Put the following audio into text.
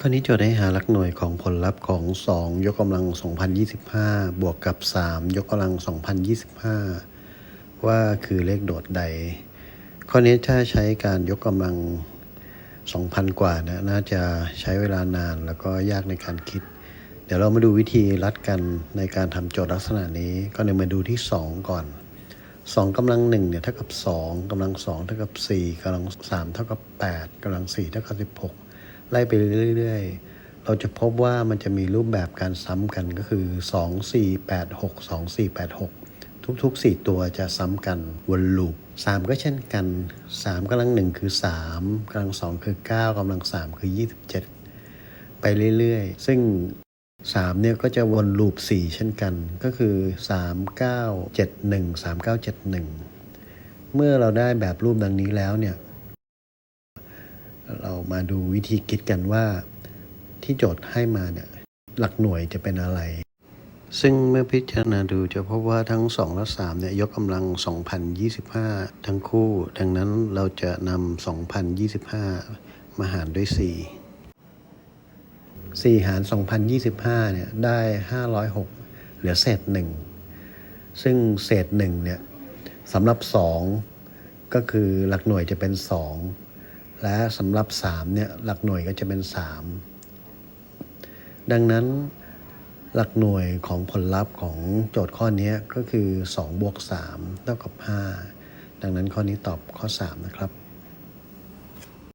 ข้อนี้โจทย์ให้หาหลักหน่วยของผลลัพธ์ของ 2 ยกกำลัง 2025 บวกกับ 3 ยกกำลัง 2025 ว่าคือเลขโดดใด ข้อนี้ถ้าใช้การยกกำลัง 2,000 กว่านะน่าจะใช้เวลานานแล้วก็ยากในการคิด เดี๋ยวเรามาดูวิธีรัดกันในการทำโจทย์ลักษณะนี้ ก็เลยมาดูที่ 2 ก่อน 2กำลัง1เนี่ยเท่ากับ 2กำลัง2เท่ากับ 4กำลัง3เท่ากับ 8กำลัง4เท่ากับ 16 ไล่ไปเรื่อยๆ เราจะพบว่ามันจะมีรูปแบบการซ้ำกันก็คือ 2 4 8 6 2 4 8 6 ทุกๆ 4 ตัวจะซ้ำกันวนลูป3 ก็เช่นกัน 3กำลัง1คือ 3กำลัง 2 คือ 9กำลัง 3 คือ 27 ไปเรื่อยๆ ซึ่ง3เนี่ยก็จะวนลูป 4 เช่นกัน ก็คือ 3 9 7 1 3 9 7 1 เมื่อเราได้แบบรูปดังนี้แล้วเนี่ย เรามาดูวิธีคิดกันว่าที่โจทย์ให้มาเนี่ยหลักหน่วยจะเป็นอะไร ซึ่งเมื่อพิจารณาดูจะพบว่าทั้ง 2 และ3เนี่ยยกกำลัง 2025 ทั้งคู่ ดังนั้นเราจะนำ2025 มาหารด้วย 4 4 หาร 2025 เนี่ยได้ 506 เหลือเศษ 1 ซึ่งเศษ 1 เนี่ยสำหรับ 2 ก็คือหลักหน่วยจะเป็น 2 และสำหรับ 3 เนี่ย หลักหน่วยก็จะเป็น 3 ดังนั้นหลักหน่วยของผลลัพธ์ของโจทย์ข้อนี้ก็คือ 2 บวก 3 เท่ากับ 5 ดังนั้นข้อนี้ตอบข้อ 3 นะครับ